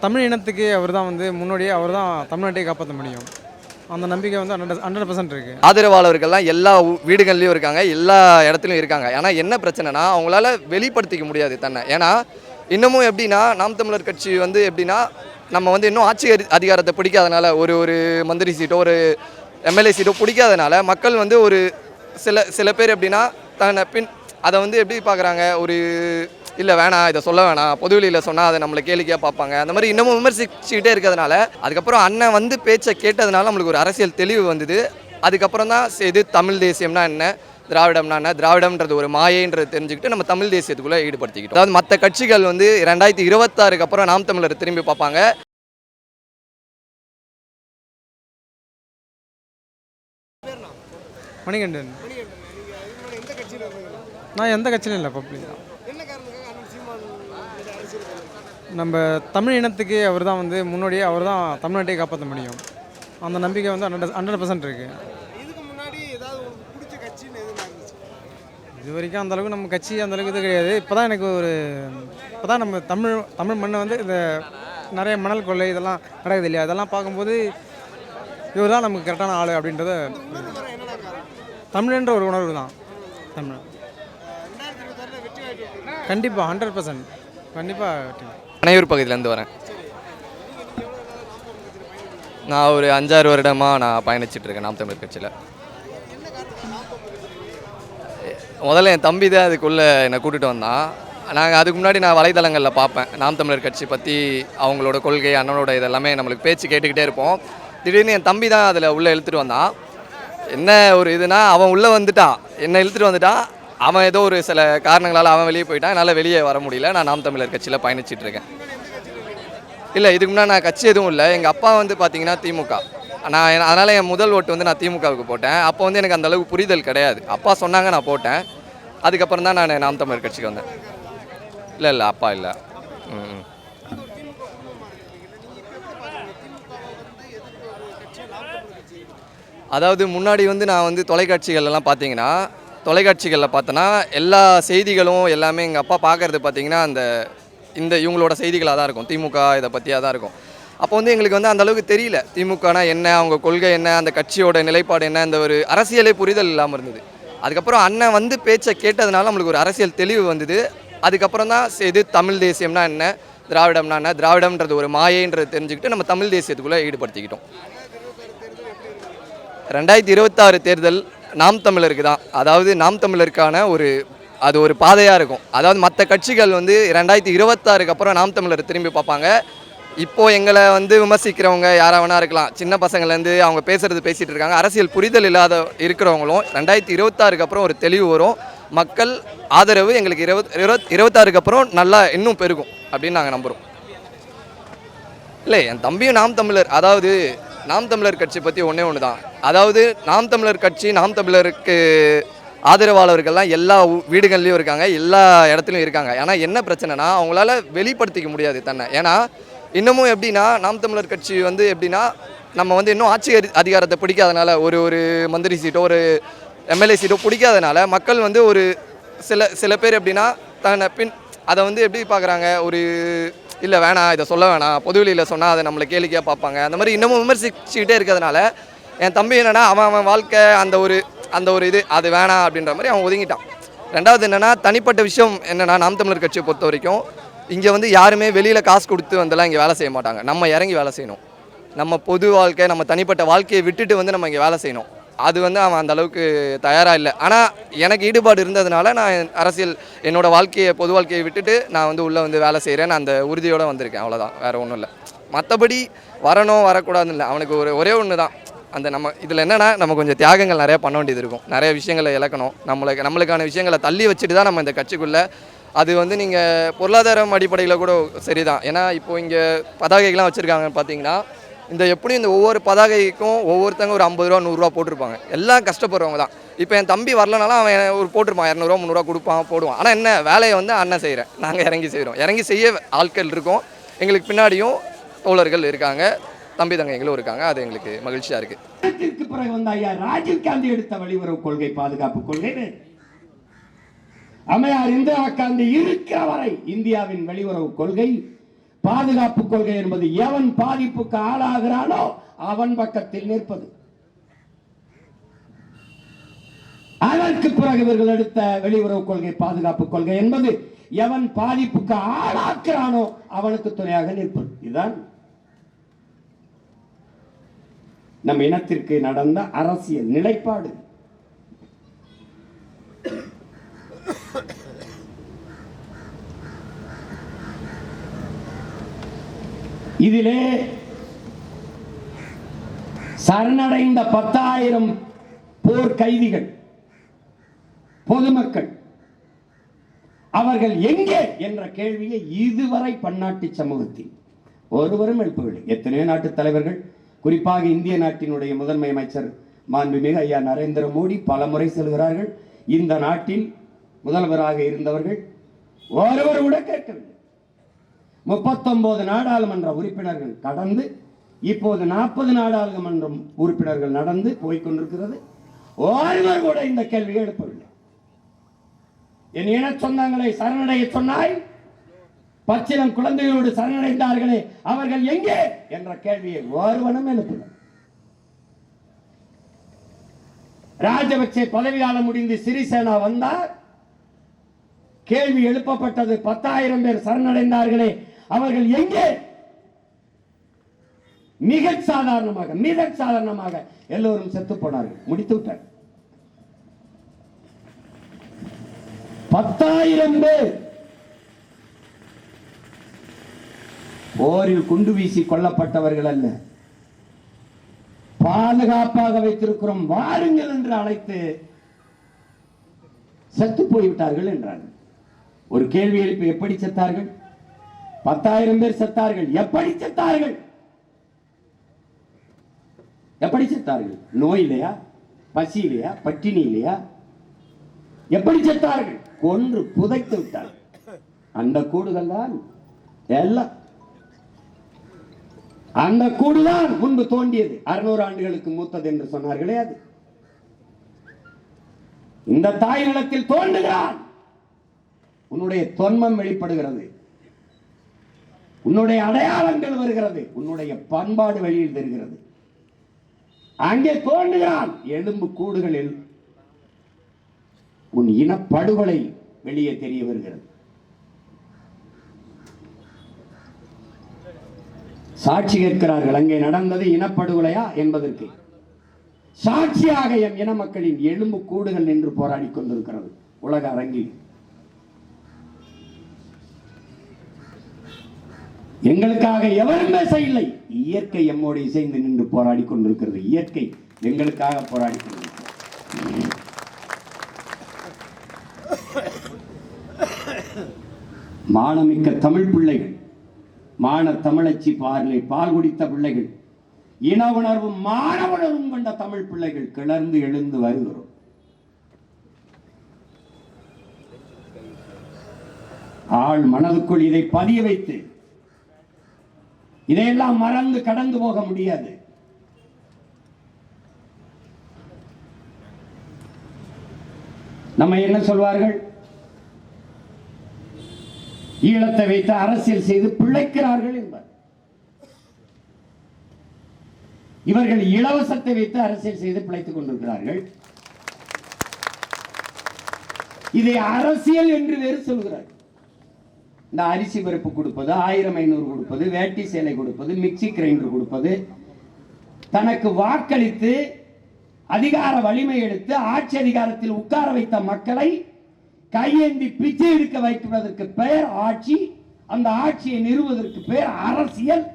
தமிழ் இனத்துக்கு அவர் தான் வந்து முன்னோடியே அவர் தான் தமிழ்நாட்டை காப்பாற்ற முடியும். அந்த நம்பிக்கை வந்து ஹண்ட்ரட் ஹண்ட்ரட் பர்சன்ட் இருக்குது ஆதரவாளர்கள்லாம் எல்லா ஊ- வீடுகள்லையும் இருக்காங்க எல்லா இடத்துலையும் இருக்காங்க. ஆனால் என்ன பிரச்சனைனா அவங்களால வெளிப்படுத்திக்க முடியாது தன்னை. ஏன்னா இன்னமும் எப்படின்னா நாம் தமிழர் கட்சி வந்து எப்படின்னா நம்ம வந்து இன்னும் ஆட்சி அதிகாரத்தை பிடிக்காதனால ஒரு ஒரு மந்திரி சீட்டோ ஒரு எம்எல்ஏ சீட்டோ பிடிக்காதனால மக்கள் வந்து ஒரு சில சில பேர் எப்படின்னா தன்னை பின் அதை வந்து எப்படி பார்க்குறாங்க ஒரு இல்லை வேணாம் இதை சொல்ல வேணாம். பொதுவெளியில் சொன்னால் அதை நம்மளை கேளிக்கையாக பார்ப்பாங்க. அந்த மாதிரி இன்னமும் விமர்சிச்சுக்கிட்டே இருக்கிறதுனால அதுக்கப்புறம் அண்ணன் வந்து பேச்சை கேட்டதுனால நம்மளுக்கு ஒரு அரசியல் தெளிவு வந்தது. அதுக்கப்புறம் தான் சரி, இது தமிழ் தேசியம்னா என்ன? திராவிடம்னா என்ன? திராவிடம்ன்றது ஒரு மாயைன்றது தெரிஞ்சுக்கிட்டு நம்ம தமிழ் தேசியத்துக்குள்ளே ஈடுபடுத்திக்கிட்டோம். அதாவது மற்ற கட்சிகள் வந்து ரெண்டாயிரத்தி இருபத்தாறுக்கு அப்புறம் நாம் தமிழர் திரும்பி பார்ப்பாங்க. மணிகண்டன். நான் எந்த கட்சியிலும் இல்லை பப்ளிக். தான் நம்ம தமிழ் இனத்துக்கு அவர் தான் வந்து முன்னோடியே அவர் தான் தமிழ்நாட்டை காப்பாற்ற முடியும். அந்த நம்பிக்கை வந்து ஹண்ட்ரட் ஹண்ட்ரட் பர்சன்ட் இருக்குது இதுக்கு முன்னாடி ஏதாவது பிடிச்ச கட்சின்னு இது வரைக்கும் அந்த அளவுக்கு நம்ம கட்சி அந்த அளவுக்கு இது கிடையாது. இப்போ தான் எனக்கு ஒரு இப்போ தான் நம்ம தமிழ் தமிழ் மண்ணை வந்து இந்த நிறைய மணல் கொள்ளை இதெல்லாம் நடக்குது இல்லையா? இதெல்லாம் பார்க்கும்போது இவர் தான் நமக்கு கரெக்டான ஆள் அப்படின்றத தமிழ்ன்ற ஒரு உணர்வு தான். தமிழ். கண்டிப்பாக ஹண்ட்ரட் பர்சன்ட் கண்டிப்பாக அணையூர் பகுதியிலேருந்து வரேன். நான் ஒரு அஞ்சாறு வருடமாக நான் பயணிச்சிட்டு இருக்கேன் நாம் தமிழர் கட்சியில். முதல்ல என் தம்பி தான் அதுக்குள்ளே என்னை கூட்டிகிட்டு வந்தான். நாங்கள் அதுக்கு முன்னாடி நான் வலைதளங்களில் பார்ப்பேன். நாம் தமிழர் கட்சி பற்றி அவங்களோட கொள்கை அண்ணனோட இதெல்லாமே நம்மளுக்கு பேச்சு கேட்டுக்கிட்டே இருப்போம். திடீர்னு என் தம்பி தான் அதில் உள்ளே இழுத்துட்டு வந்தான். என்ன ஒரு இதுனா அவன் உள்ளே வந்துட்டான். என்னை இழுத்துட்டு வந்துட்டான். அவன் ஏதோ ஒரு சில காரணங்களால் அவன் வெளியே போயிட்டான். என்னால் வெளியே வர முடியல. நான் நாம் தமிழர் கட்சியில் பயணிச்சிட்டு இருக்கேன். இல்லை இதுக்கு முன்னாடி நான் கட்சி எதுவும் இல்லை. எங்கள் அப்பா வந்து பார்த்தீங்கன்னா திமுக. நான் என்- என் முதல் ஓட்டு வந்து நான் திமுகவுக்கு போட்டேன். அப்போ வந்து எனக்கு அந்த அளவுக்கு புரிதல் கிடையாது. அப்பா சொன்னாங்க நான் போட்டேன். அதுக்கப்புறம் தான் நான் நாம் தமிழர் கட்சிக்கு வந்தேன். இல்லை இல்லை அப்பா இல்லை. ம் அதாவது முன்னாடி வந்து நான் வந்து தொலைக்காட்சிகள் எல்லாம் பார்த்தீங்கன்னா தொலைக்காட்சிகளில் பார்த்தோன்னா எல்லா செய்திகளும் எல்லாமே எங்கள் அப்பா பார்க்குறது பார்த்திங்கன்னா அந்த இந்த இவங்களோட செய்திகளாக தான் இருக்கும். திமுக இதை பற்றியாக தான் இருக்கும். அப்போ வந்து எங்களுக்கு வந்து அந்த அளவுக்கு தெரியல. திமுகனா என்ன அவங்க கொள்கை என்ன அந்த கட்சியோட நிலைப்பாடு என்ன இந்த ஒரு அரசியலே புரிதல் இல்லாமல் இருந்தது. அதுக்கப்புறம் அண்ணன் வந்து பேச்சை கேட்டதுனால நம்மளுக்கு ஒரு அரசியல் தெளிவு வந்தது. அதுக்கப்புறம் தான் இது தமிழ் தேசியம்னா என்ன திராவிடம்னா என்ன திராவிடம்ன்றது ஒரு மாயைன்றது தெரிஞ்சுக்கிட்டு நம்ம தமிழ் தேசியத்துக்குள்ளே ஈடுபடுத்திக்கிட்டோம். ரெண்டாயிரத்தி இருபத்தாறு தேர்தல் நாம் தமிழருக்கு தான். அதாவது நாம் தமிழருக்கான ஒரு அது ஒரு பாதையாக இருக்கும். அதாவது மற்ற கட்சிகள் வந்து ரெண்டாயிரத்தி இருபத்தாறுக்கு அப்புறம் நாம் தமிழர் திரும்பி பார்ப்பாங்க. இப்போது எங்களை வந்து விமர்சிக்கிறவங்க யாராக வேணா இருக்கலாம். சின்ன பசங்கள்லேருந்து அவங்க பேசுகிறது பேசிகிட்டு இருக்காங்க. அரசியல் புரிதல் இல்லாத இருக்கிறவங்களும் ரெண்டாயிரத்தி இருபத்தாறுக்கு அப்புறம் ஒரு தெளிவு வரும். மக்கள் ஆதரவு எங்களுக்கு இருபத் இருபத் இருபத்தாறுக்கு அப்புறம் நல்லா இன்னும் பெருகும் அப்படின்னு நாங்கள் நம்புகிறோம் இல்லை என் தம்பியும் நாம் தமிழர். அதாவது நாம் தமிழர் கட்சி பற்றி ஒன்றே ஒன்று தான் அதாவது நாம் தமிழர் கட்சி நாம் தமிழருக்கு ஆதரவாளர்கள்லாம் எல்லா வீடுகள்லேயும் வீடுகள்லையும் இருக்காங்க எல்லா இடத்துலையும் இருக்காங்க. ஆனால் என்ன பிரச்சனைனா அவங்களால வெளிப்படுத்திக்க முடியாது தன்னை. ஏன்னா இன்னமும் எப்படின்னா நாம் தமிழர் கட்சி வந்து எப்படின்னா நம்ம வந்து இன்னும் ஆட்சி அதிகாரத்தை பிடிக்காதனால ஒரு ஒரு மந்திரி சீட்டோ ஒரு எம்எல்ஏ சீட்டோ பிடிக்காதனால மக்கள் வந்து ஒரு சில சில பேர் எப்படின்னா தன்னை பின் அதை வந்து எப்படி பார்க்குறாங்க? ஒரு இல்லை வேணாம் இதை சொல்ல வேணாம். பொதுவெளியில் சொன்னால் அதை நம்மளை கேளிக்கையாக பார்ப்பாங்க. அந்த மாதிரி இன்னமும் விமர்சிச்சுக்கிட்டே இருக்கிறதுனால என் தம்பி என்னென்னா அவன் அவன் வாழ்க்கை அந்த ஒரு அந்த ஒரு இது அது வேணாம் அப்படின்ற மாதிரி அவன் ஒதுங்கிட்டான். ரெண்டாவது என்னென்னா தனிப்பட்ட விஷயம் என்னென்னா நாம் தமிழர் கட்சியை பொறுத்த வரைக்கும் இங்கே வந்து யாருமே வெளியில் காசு கொடுத்து வந்தெல்லாம் இங்கே வேலை செய்ய மாட்டாங்க. நம்ம இறங்கி வேலை செய்யணும். நம்ம பொது வாழ்க்கை நம்ம தனிப்பட்ட வாழ்க்கையை விட்டுட்டு வந்து நம்ம இங்கே வேலை செய்யணும். அது வந்து அவன் அந்த அளவுக்கு தயாராக இல்லை. ஆனால் எனக்கு ஈடுபாடு இருந்ததுனால நான் அரசியல் என்னோடய வாழ்க்கையை பொது வாழ்க்கையை விட்டுட்டு நான் வந்து உள்ளே வந்து வேலை செய்கிறேன் அந்த உறுதியோடு வந்திருக்கேன். அவ்வளோதான் வேறு ஒன்றும் இல்லை. மற்றபடி வரணும் வரக்கூடாதுன்னு இல்லை. அவனுக்கு ஒரு ஒரே ஒன்று தான். அந்த நம்ம இதில் என்னென்னா நம்ம கொஞ்சம் தியாகங்கள் நிறைய பண்ண வேண்டியது இருக்கும். நிறைய விஷயங்களை இழக்கணும். நம்மளுக்கு நம்மளுக்கான விஷயங்களை தள்ளி வச்சுட்டு தான் நம்ம இந்த கட்சிக்குள்ளே அது வந்து நீங்கள் பொருளாதாரம் அடிப்படையில் கூட சரிதான். ஏன்னா இப்போ இங்கே பதாகைகள்லாம் வச்சுருக்காங்கன்னு பார்த்தீங்கன்னா இந்த எப்படியும் இந்த ஒவ்வொரு பதாகைக்கும் ஒவ்வொருத்தங்க ஒரு ஐம்பது ரூபா நூறுரூவா போட்டிருப்பாங்க. எல்லாம் கஷ்டப்படுறவங்க தான். இப்போ என் தம்பி வரலனாலும் அவன் ஒரு போட்டிருப்பான். இரநூறுவா முந்நூறுவா கொடுப்பான் போடுவான். ஆனால் என்ன வேலையை வந்து அண்ணன் செய்கிறேன் நாங்கள் இறங்கி செய்கிறோம் இறங்கி செய்ய ஆட்கள் இருக்கோம். எங்களுக்கு பின்னாடியும் தோழர்கள் இருக்காங்க. தம்பி தங்கைகளும் இருக்காங்க. அது எங்களுக்கு மகிழ்ச்சியாக இருக்குது பிறகு வந்து ஐயா ராஜீவ் காந்தி எடுத்த வெளியுறவு கொள்கை பாதுகாப்பு கொள்கை. அம்மையார் இந்திரா காந்தி இருக்கிற வரை இந்தியாவின் வெளியுறவு கொள்கை. பாதுகாப்பு கொள்கை என்பது எவன் பாதிப்புக்கு ஆளாகிறானோ அவன் பக்கத்தில் நிற்பது. அதற்கு பிறகு இவர்கள் எடுத்த வெளியுறவு கொள்கை பாதுகாப்பு கொள்கை என்பது எவன் பாதிப்புக்கு ஆளாக்குறானோ அவனுக்கு துணையாக நிற்பது. இதுதான் நம் இனத்திற்கு நடந்த அரசியல் நிலைப்பாடு. இதிலே சரணடைந்த பத்தாயிரம் போர் கைதிகள் பொதுமக்கள் அவர்கள் எங்கே என்ற கேள்வியை இதுவரை பன்னாட்டு சமூகத்தில் ஒருவரும் எழுப்பவில்லை. எத்தனையோ நாட்டு தலைவர்கள் குறிப்பாக இந்திய நாட்டினுடைய முதன்மை அமைச்சர் மாண்புமிகு ஐயா நரேந்திர மோடி பல முறை செல்கிறார்கள் இந்த நாட்டில் முதல்வராக இருந்தவர்கள் ஒருவர் கூட கேட்கவில்லை. முப்பத்தொன்பது நாடாளுமன்ற உறுப்பினர்கள் கடந்து இப்போது நாற்பது நாடாளுமன்ற உறுப்பினர்கள் நடந்து போய்க்கொண்டிருக்கிறது. ஒருவர் கூட இந்த கேள்வியை எழுப்பவில்லை. என் இன சொந்தங்களை சரணடைய சொன்னாய்? பச்சிலம் குழந்தைகளோடு சரணடைந்தார்களே அவர்கள் எங்கே? என்ற கேள்வியை ஒருவனும் எழுப்பவில்லை. ராஜபக்சே பதவியாளம் முடிந்து சிறிசேனா வந்தார். கேள்வி எழுப்பப்பட்டது பத்தாயிரம் பேர் சரணடைந்தார்களே அவர்கள் எங்கே? மிக சாதாரணமாக மிக சாதாரணமாக எல்லோரும் செத்து போனார்கள். முடித்து விட்டார். பத்தாயிரம் பேர் போரில் குண்டு வீசி கொல்லப்பட்டவர்கள் அல்ல. பாதுகாப்பாக வைத்திருக்கிறோம் வாருங்கள் என்று அழைத்து செத்து போய்விட்டார்கள் என்றார்கள். ஒரு கேள்வி எழுப்பி எப்படி செத்தார்கள்? பத்தாயிரம் பேர் செத்தார்கள். எப்படி செத்தார்கள்? எப்படி செத்தார்கள்? நோய் இல்லையா பசி இல்லையா பட்டினி இல்லையா எப்படி செத்தார்கள்? கொன்று புதைத்து விட்டார்கள். அந்த கூடுகள் தான். எல்லாம். அந்த கூடுதான் முன்பு தோண்டியது அறுநூறு ஆண்டுகளுக்கு மூத்தது என்று சொன்னார்களே அது. இந்த தாய் நிலத்தில் தோன்றுகிறான். உன்னுடைய தொன்மம் வெளிப்படுகிறது. உன்னுடைய அடையாளங்கள் வருகிறது. உன்னுடைய பண்பாடு வழியில் தெரிகிறது அங்கே தோன்றுகிறான் எலும்பு கூடுகளில் உன் இனப்படுகொலை வெளியே தெரிய வருகிறது. சாட்சி கேட்கிறார்கள். அங்கே நடந்தது இனப்படுகொலையா என்பதற்கு. சாட்சியாக எம் இன மக்களின் எலும்பு கூடுகள் நின்று போராடி கொண்டிருக்கிறது. உலக அரங்கில். எங்களுக்காக எவரும் பேச இல்லை இயற்கை எம்மோடு இசைந்து நின்று போராடி கொண்டிருக்கிறது. இயற்கை எங்களுக்காக போராடி கொண்டிருக்கிறது. மானமிக்க தமிழ் பிள்ளைகள் மான தமிழச்சி பார்லை பால் குடித்த பிள்ளைகள் இன உணர்வும் மான உணர்வும் கொண்ட தமிழ் பிள்ளைகள் கிளர்ந்து எழுந்து வருகிறோம். ஆள் மனதுக்குள் இதை பதிய வைத்து இதையெல்லாம் மறந்து கடந்து போக முடியாது. நம்ம என்ன சொல்வார்கள்? ஈழத்தை வைத்து அரசியல் செய்து பிழைக்கிறார்கள் என்பார். இவர்கள் இலவசத்தை வைத்து அரசியல் செய்து பிழைத்துக் கொண்டிருக்கிறார்கள். இதை அரசியல் என்று வேறு சொல்கிறார்கள். இந்த அரிசி பருப்பு கொடுப்பது ஆயிரம் ஐநூறு கொடுப்பது வேட்டி சேலை கொடுப்பது மிக்சி கிரைண்டர் கொடுப்பது. தனக்கு வாக்களித்து அதிகார வலிமை எடுத்து ஆட்சி அதிகாரத்தில் உட்கார வைத்த மக்களை கையேந்தி பிச்சை எடுக்க வைப்பதற்கு பெயர் ஆட்சி. அந்த ஆட்சியை நிறுவதற்கு பெயர் அரசியல்.